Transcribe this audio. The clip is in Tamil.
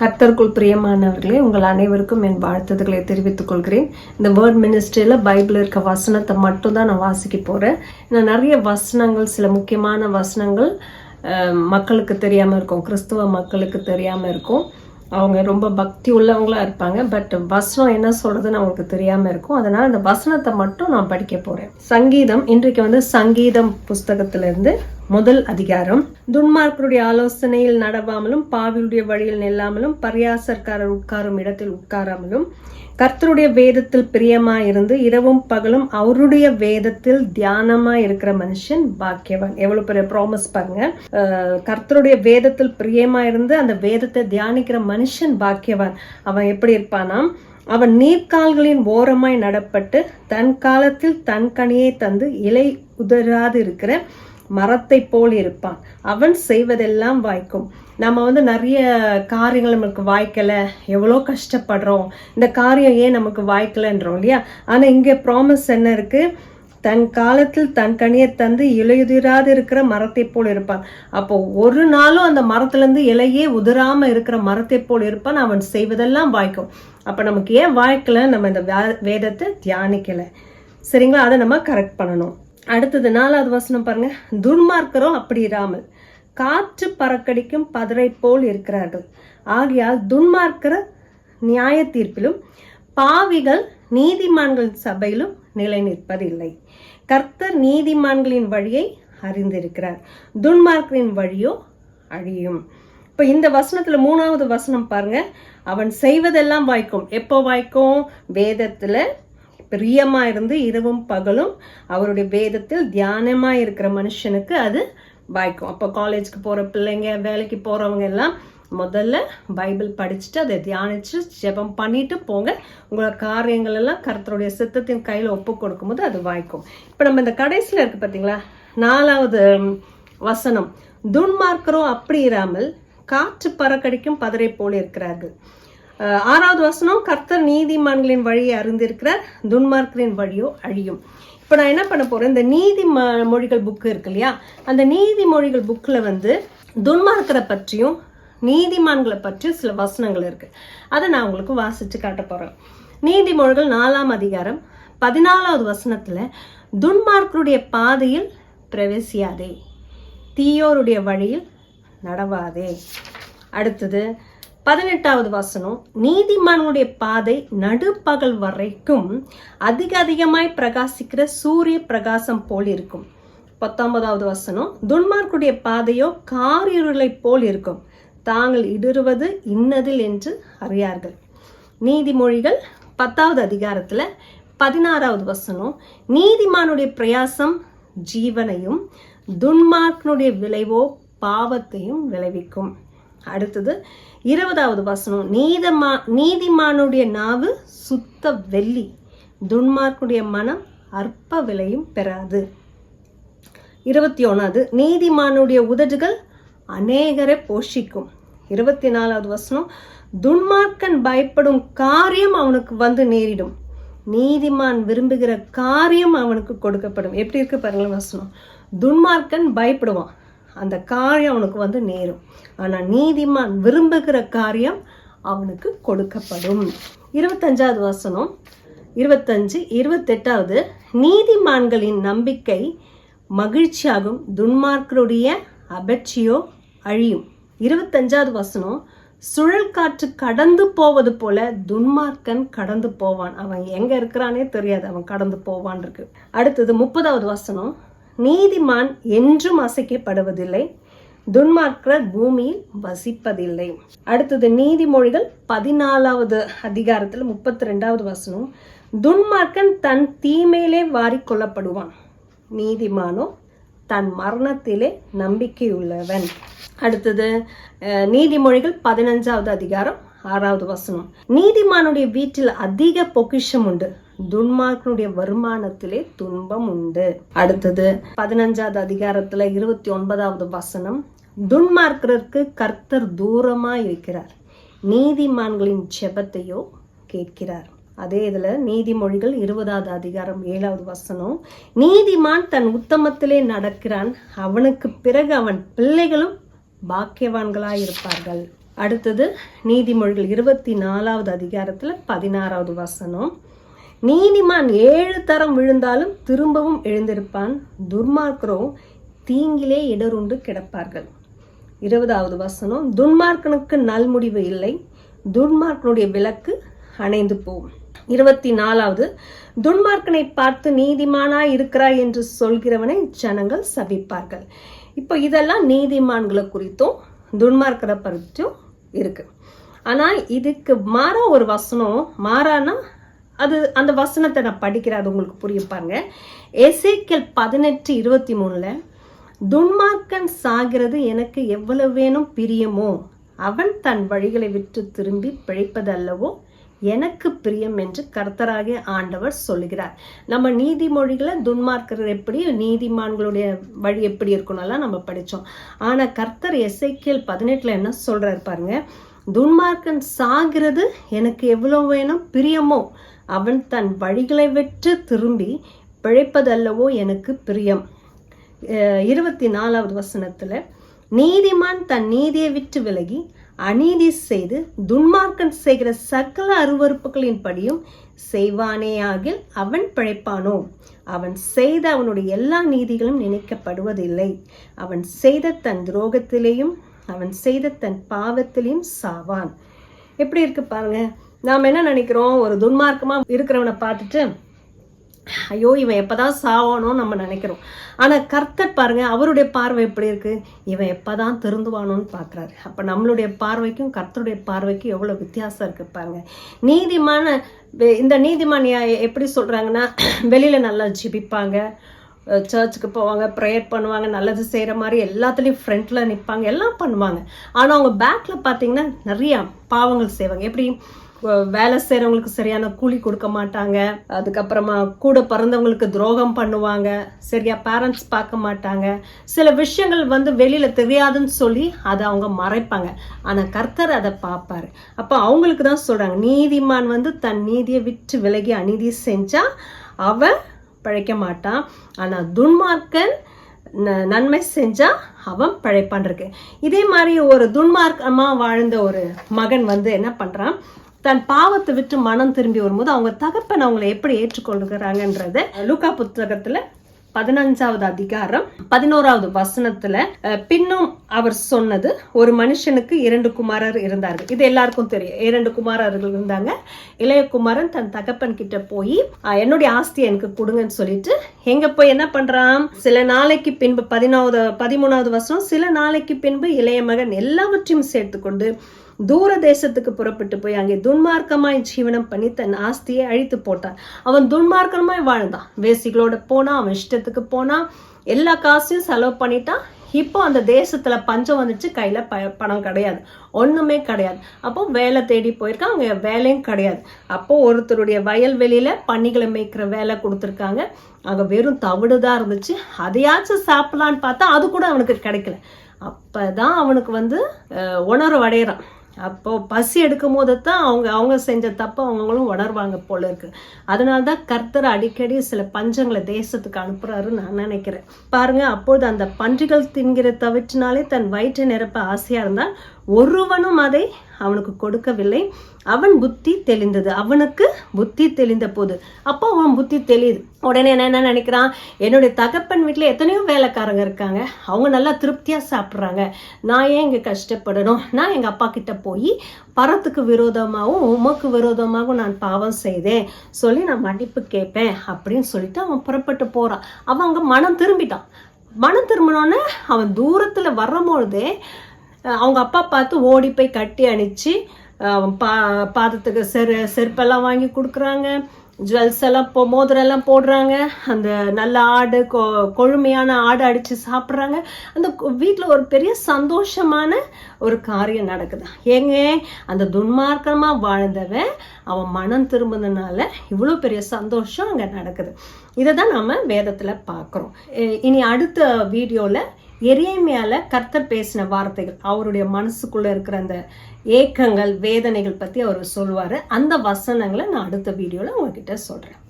கர்த்தர்க்குள் பிரியமானவர்களே உங்கள் அனைவருக்கும் என் வாழ்த்துதல்களை தெரிவித்துக் கொள்கிறேன். இந்த வேர்ட் மினிஸ்ட்ரியில் பைபிள் இருக்க வசனத்தை மட்டும் தான் நான் வாசிக்க போகிறேன் நான் நிறைய வசனங்கள் சில முக்கியமான வசனங்கள் மக்களுக்கு தெரியாமல் இருக்கும். கிறிஸ்துவ மக்களுக்கு தெரியாமல் இருக்கும். அவங்க ரொம்ப பக்தி உள்ளவங்களா இருப்பாங்க. பட் வசனம் என்ன சொல்கிறதுன்னு அவங்களுக்கு தெரியாமல் இருக்கும். அதனால் அந்த வசனத்தை மட்டும் நான் படிக்க போகிறேன் சங்கீதம் இன்றைக்கு வந்து சங்கீதம் புஸ்தகத்திலேருந்து முதல் அதிகாரம். துன்மார்க்கருடைய ஆலோசனையில் நடவாமலும் பாவியுடைய வழியில் நில்லாமலும் பரியாசர்காரர் உட்காரும் இடத்தில் உட்காராமலும் கர்த்தருடைய வேதத்தில் பிரியமாயிருந்து இரவும் பகலும் அவருடைய வேதத்தில் தியானமா இருக்கிற மனுஷன் பாக்கியவான். எவ்வளவு பெரிய ப்ராமிஸ் பாருங்க. கர்த்தருடைய வேதத்தில் பிரியமா இருந்து அந்த வேதத்தை தியானிக்கிற மனுஷன் பாக்கியவான். அவன் எப்படி இருப்பானாம்? அவன் நீர்க்கால்களின் ஓரமாய் நடப்பட்டு தன் காலத்தில் தன் கனியை தந்து இலை உதராது இருக்கிற மரத்தை போல் இருப்பான். அவன் செய்வதெல்லாம் வாய்க்கும். நம்ம வந்து நிறைய காரியங்கள் நமக்கு வாய்க்கலை எவ்வளோ கஷ்டப்படுறோம். இந்த காரியம் ஏன் நமக்கு வாய்க்கலன்றோம் இல்லையா? ஆனால் இங்கே ப்ராமிஸ் என்ன இருக்குது தன் காலத்தில் தன் கனியை தந்து இலையுதிராது இருக்கிற மரத்தை போல் இருப்பான். அப்போ ஒரு நாளும் அந்த மரத்துலேருந்து இலையே உதிராம இருக்கிற மரத்தை போல் இருப்பான். அவன் செய்வதெல்லாம் வாய்க்கும். அப்போ நமக்கு ஏன் வாய்க்கல நம்ம இந்த வே- வேதத்தை தியானிக்கலை. சரிங்களா? அதை நம்ம கரெக்ட் பண்ணணும். அடுத்தது நாலாவது வசனம் பாருங்க. துன்மார்க்கரோ அப்படி இராமல் காற்று பறக்கடிக்கும் பதரை போல் இருக்கிறார்கள். ஆகையால் துன்மார்க்கர நியாய தீர்ப்பிலும் பாவிகள் நீதிமான்களின் சபையிலும் நிலை நிற்பதில்லை கர்த்தர் நீதிமான்களின் வழியை அறிந்திருக்கிறார். துன்மார்க்கரின் வழியோ அழியும். இப்போ இந்த வசனத்தில் மூணாவது வசனம் பாருங்க. அவன் செய்வதெல்லாம் வாய்க்கும். எப்போ வாய்க்கும்? வேதத்தில் பிரியமாக இருந்து இரவும் பகலும் அவருடைய வேதத்தில் தியானமாக இருக்கிற மனுஷனுக்கு அது வாய்க்கும் அப்போ காலேஜ்க்கு போகிற பிள்ளைங்க வேலைக்கு போகிறவங்க எல்லாம் முதல்ல பைபிள் படிச்சுட்டு அதை தியானிச்சு ஜெபம் பண்ணிட்டு போங்க. உங்களோட காரியங்கள் எல்லாம் கருத்தருடைய சித்தத்தின் கையில் ஒப்பு கொடுக்கும்போது அது வாய்க்கும். இப்போ நம்ம இந்த கடைசியில் இருக்கு பார்த்தீங்களா நாலாவது வசனம். துன்மார்க்கரோ அப்படி இராமல் காற்று பறக்கடிக்கும் பதரை போல இருக்கிறார்கள். ஆறாவது வசனம் கர்த்தர் நீதிமான்களின் வழியை அறிந்திருக்கிறார் துன்மார்க்கரின் வழியோ அழியும். இப்போ நான் என்ன பண்ண போகிறேன் இந்த நீதி மொழிகள் புக்கு இருக்கு இல்லையா? அந்த நீதி மொழிகள் புக்கில் வந்து துன்மார்க்கரை பற்றியும் நீதிமான்களை பற்றியும் சில வசனங்கள் இருக்குது அதை நான் உங்களுக்கு வாசித்து காட்ட போறேன். நீதிமொழிகள் நாலாம் அதிகாரம் பதினாலாவது வசனத்தில் துன்மார்க்கருடைய பாதையில் பிரவேசியாதே தீயோருடைய வழியில் நடவாதே. அடுத்தது பதினெட்டாவது வசனம் நீதிமானுடைய பாதை நடுப்பகல் வரைக்கும் அதிக அதிகமாய் பிரகாசிக்கிற சூரிய பிரகாசம் போல் இருக்கும். பத்தொன்பதாவது வசனம் துன்மார்க்குடைய பாதையோ காரிருளை போல் இருக்கும். தாங்கள் இடுறுவது இன்னதில் என்று அறியார்கள். நீதிமொழிகள் பத்தாவது அதிகாரத்தில் பதினாறாவது வசனம் நீதிமானுடைய பிரயாசம் ஜீவனையும் துன்மார்க்கனுடைய விளைவோ பாவத்தையும் விளைவிக்கும். அடுத்தது இருபதாவது வசனம் நீதமா நீதிமானுடைய நாவு சுத்த வெள்ளி துன்மார்க்குடைய மனம் அற்ப விலையும் பெறாது. இருபத்தி ஒன்றாவது நீதிமானுடைய உதடுகள் அநேகரை போஷிக்கும். இருபத்தி நாலாவது வசனம் துன்மார்க்கன் பயப்படும் காரியம் அவனுக்கு வந்து நேரிடும். நீதிமான் விரும்புகிற காரியம் அவனுக்கு கொடுக்கப்படும். எப்படி இருக்கு பாருங்களேன் வசனம். துன்மார்க்கன் பயப்படுவான். அந்த காரியம் அவனுக்கு வந்து நேரும். ஆனால் நீதிமான் விரும்புகிற காரியம் அவனுக்கு கொடுக்கப்படும். இருபத்தஞ்சாவது வசனம். இருபத்தஞ்சு இருபத்தெட்டாவது. நீதிமான்களின் நம்பிக்கை மகிழ்ச்சியாகும். துன்மார்க்கருடைய அபட்சியோ அழியும். இருபத்தஞ்சாவது வசனம். சுழல் காற்று கடந்து போவது போல துன்மார்க்கன் கடந்து போவான். அவன் எங்க இருக்கிறானே தெரியாது. அவன் கடந்து போவான் இருக்கு. அடுத்தது முப்பதாவது வசனம். நீதிமான் என்றும் அசைக்கப்படுவதில்லை. துன்மார்க்கர் பூமியில் வசிப்பதில்லை. அடுத்தது நீதிமொழிகள் பதினாலாவது அதிகாரத்தில் முப்பத்தி ரெண்டாவது வசனம். துன்மார்க்கன் தன் தீமையிலே வாரி கொள்ளப்படுவான். நீதிமானோ தன் மரணத்திலே நம்பிக்கையுள்ளவன். அடுத்தது நீதிமொழிகள் பதினஞ்சாவது அதிகாரம். ஆறாவது வசனம். நீதிமானுடைய வீட்டில் அதிக பொக்கிஷம் உண்டு. துன்மார்க்கனுடைய வருமானத்திலே துன்பம் உண்டு. அடுத்தது பதினஞ்சாவது அதிகாரத்துல இருபத்தி ஒன்பதாவது வசனம். துன்மார்க்கருக்கு கர்த்தர் தூரமா இருக்கிறார். நீதிமான்களின் ஜெபத்தையோ கேட்கிறார். அதே இதுல நீதிமொழிகள் இருபதாவது அதிகாரம் ஏழாவது வசனம். நீதிமான் தன் உத்தமத்திலே நடக்கிறான். அவனுக்கு பிறகு அவன் பிள்ளைகளும் பாக்கியவான்களாயிருப்பார்கள். அடுத்தது நீதிமொழிகள் இருபத்தி நாலாவது அதிகாரத்தில் பதினாறாவது வசனம். நீதிமான் ஏழு தரம் விழுந்தாலும் திரும்பவும் எழுந்திருப்பான். துர்மார்க்கரோ தீங்கிலே இடருண்டு கிடப்பார்கள். இருபதாவது வசனம் துன்மார்க்கனுக்கு நல்முடிவு இல்லை. துன்மார்க்கனுடைய விளக்கு அணைந்து போகும். இருபத்தி நாலாவது துன்மார்க்கனை பார்த்து நீதிமானாய் இருக்கிறாய் என்று சொல்கிறவனை ஜனங்கள் சபிப்பார்கள். இப்போ இதெல்லாம் நீதிமான்களை குறித்தும் துன்மார்க்கரை பற்றியும் இருக்குது ஆனால் இதுக்கு மாறா ஒரு வசனம் மாறானா அது அந்த வசனத்தை நான் படிக்கிறேன் அது உங்களுக்கு புரியும் எசேக்கல் பதினெட்டு இருபத்தி மூணில் துன்மார்க்கன் சாகிறது எனக்கு எவ்வளவு வேணும் பிரியமோ? அவன் தன் வழிகளை விட்டு திரும்பி பிழைப்பதல்லவோ எனக்கு பிரியம் என்று கர்த்தராகிய ஆண்டவர் சொல்லுகிறார். நம்ம நீதிமொழிகளை துன்மார்க்கர் எப்படி நீதிமான்களுடைய வழி எப்படி இருக்கணும்லாம் நம்ம படித்தோம் ஆனால் கர்த்தர் எஸ்ஐக்கியல் பதினெட்டில் என்ன சொல்கிறார் பாருங்க துன்மார்க்கன் சாகிறது எனக்கு எவ்வளோ வேணும் பிரியமோ அவன் தன் வழிகளை விட்டு திரும்பி பிழைப்பதல்லவோ எனக்கு பிரியம். இருபத்தி நாலாவது வசனத்தில் நீதிமான் தன் நீதியை விட்டு விலகி அநீதி செய்து துன்மார்க்கன் செய்கிற சகல அருவறுப்புகளின்படியும் செய்வானேயாகில் அவன் பிழைப்பானோ? அவன் செய்த அவனுடைய எல்லா நீதிகளும் நினைக்கப்படுவதில்லை. அவன் செய்த தன் துரோகத்திலேயும் அவன் செய்த தன் பாவத்திலையும் சாவான். எப்படி இருக்கு பாருங்க. நாம் என்ன நினைக்கிறோம்? ஒரு துன்மார்க்கமாக இருக்கிறவனை பார்த்துட்டு ஐயோ இவன் எப்போதான் சாவானோன்னு நம்ம நினைக்கிறோம். ஆனால் கர்த்தர் பாருங்க அவருடைய பார்வை எப்படி இருக்கு? இவன் எப்போதான் திருந்துவானோன்னு பார்க்குறாரு அப்போ நம்மளுடைய பார்வைக்கும் கர்த்தருடைய பார்வைக்கும் எவ்வளோ வித்தியாசம் இருக்கு பாருங்க. நீதிமான இந்த நீதிமான் எப்படி சொல்கிறாங்கன்னா வெளியில் நல்லா ஜிபிப்பாங்க. சர்ச்சுக்கு போவாங்க ப்ரேயர் பண்ணுவாங்க நல்லது செய்கிற மாதிரி எல்லாத்துலேயும் ஃப்ரண்ட்டில் நிற்பாங்க எல்லாம் பண்ணுவாங்க. ஆனால் அவங்க பேக்கில் பார்த்தீங்கன்னா நிறையா பாவங்கள் செய்வாங்க. எப்படி? வேலை செய்கிறவங்களுக்கு சரியான கூலி கொடுக்க மாட்டாங்க. அதுக்கப்புறமா கூட பிறந்தவங்களுக்கு துரோகம் பண்ணுவாங்க. சரியா பேரண்ட்ஸ் பார்க்க மாட்டாங்க. சில விஷயங்கள் வந்து வெளியில் தெரியாதுன்னு சொல்லி அதை அவங்க மறைப்பாங்க. ஆனால் கர்த்தர் அதை பார்ப்பாரு. அப்போ அவங்களுக்கு தான் சொல்கிறாங்க நீதிமான் வந்து தன் நீதியை விட்டு விலகி அநீதி செஞ்சால் அவன் பிழைக்க மாட்டான். ஆனால் துன்மார்க்கன் நன்மை செஞ்சா அவன் பழைப்பான் இருக்கு. இதே மாதிரி ஒரு துன்மார்க்கமா வாழ்ந்த ஒரு மகன் வந்து என்ன பண்றான்? தன் பாவத்தை விட்டு மனம் திரும்பி வரும்போது அவங்க தகப்பன் அவங்களை எப்படி ஏற்றுக்கொள்கிறாங்கன்றது லூக்கா புத்தகத்துல பதினஞ்சாவது அதிகாரம் பதினோராவது வசனத்துல பின்னும் அவர் சொன்னது ஒரு மனுஷனுக்கு இரண்டு குமாரர் இருந்தார்கள். இது எல்லாருக்கும் தெரியும். இரண்டு குமாரர்கள் இருந்தாங்க. இளைய குமாரன் தன் தகப்பன் கிட்ட போய் என்னுடைய ஆஸ்தியை எனக்கு கொடுங்கன்னு சொல்லிட்டு எங்க போய் என்ன பண்றான்? சில நாளைக்கு பின்பு பதினாவது பதிமூணாவது வருஷம் சில நாளைக்கு பின்பு இளைய மகன் எல்லாவற்றையும் சேர்த்துக்கொண்டு தூர தேசத்துக்கு புறப்பட்டு போய் அங்கே துன்மார்க்கமாய் ஜீவனம் பண்ணி தன் ஆஸ்தியை அழித்து போட்டான். அவன் துன்மார்க்கமாய் வாழ்ந்தான். வேசிகளோட போனா அவன் இஷ்டத்துக்கு போனா எல்லா காசையும் செலவு பண்ணிட்டான். இப்போ அந்த தேசத்துல பஞ்சம் வந்துச்சு கையில ப பணம் கிடையாது. ஒண்ணுமே கிடையாது. அப்போ வேலை தேடி போயிருக்கான் அங்க வேலையும் கிடையாது. அப்போ ஒருத்தருடைய வயல்வெளியில பன்னிகளை மேய்க்கிற வேலை கொடுத்துருக்காங்க. அங்க வெறும் தவிடுதான் இருந்துச்சு. அதையாச்சும் சாப்பிடலான்னு பார்த்தா அது கூட அவனுக்கு கிடைக்கல. அப்பதான் அவனுக்கு வந்து உணர்வு அடையிறான். அப்போ பசி எடுக்கும் போது தான் அவங்க அவங்க செஞ்ச தப்ப அவங்களும் உணர்வாங்க போல இருக்கு. அதனால தான் கர்த்தர் அடிக்கடி சில பஞ்சங்களை தேசத்துக்கு அனுப்புறாருன்னு நான் நினைக்கிறேன். பாருங்க அப்போது அந்த பன்றிகள் தின்கிற தவிற்றினாலே தன் வயிற்று நிரப்ப ஆசையா இருந்தால் ஒருவனும் அதை அவனுக்கு கொடுக்கவில்லை. அவன் புத்தி தெளிந்தது. அவனுக்கு புத்தி தெளிந்த போது. அப்போ அவன் புத்தி தெளியுது. உடனே என்ன நினைக்கிறான்? என்னுடைய தகப்பன் வீட்டில் எத்தனையோ வேலைக்காரங்க இருக்காங்க. அவங்க நல்லா திருப்தியாக சாப்பிட்றாங்க. நான் ஏன் இங்கே கஷ்டப்படணும்? நான் எங்கள் அப்பா கிட்ட போய் பரத்துக்கு விரோதமாகவும் உமக்கு விரோதமாகவும் நான் பாவம் செய்தேன். சொல்லி நான் மன்னிப்பு கேட்பேன் அப்படின்னு சொல்லிட்டு அவன் புறப்பட்டு போகிறான் அவன் அங்கே மனம் திரும்பிட்டான். மனம் திரும்பினோன்னே அவன் தூரத்தில் வரும்பொழுதே அவங்க அப்பா பார்த்து ஓடி போய் கட்டி அணிச்சு பா பாதத்துக்கு செரு செருப்பெல்லாம் வாங்கி கொடுக்குறாங்க. ஜுவல்ஸ் எல்லாம் போ மோதிரெல்லாம் போடுறாங்க. அந்த நல்ல ஆடு கொ கொழுமையான ஆடு அடித்து சாப்பிட்றாங்க. அந்த வீட்டில் ஒரு பெரிய சந்தோஷமான ஒரு காரியம் நடக்குது. ஏங்க அந்த துன்மார்க்கமாக வாழ்ந்தவன் அவன் மனம் திரும்பினதுனால இவ்வளோ பெரிய சந்தோஷம் அங்கே நடக்குது. இதை தான் நம்ம வேதத்தில் பார்க்குறோம். இனி அடுத்த வீடியோவில் எரியமையால கர்த்தர் பேசின வார்த்தைகள் அவருடைய மனசுக்குள்ள இருக்கிற அந்த ஏக்கங்கள் வேதனைகள் பத்தி அவர் சொல்லுவார். அந்த வசனங்களை நான் அடுத்த வீடியோல உங்ககிட்ட சொல்றேன்.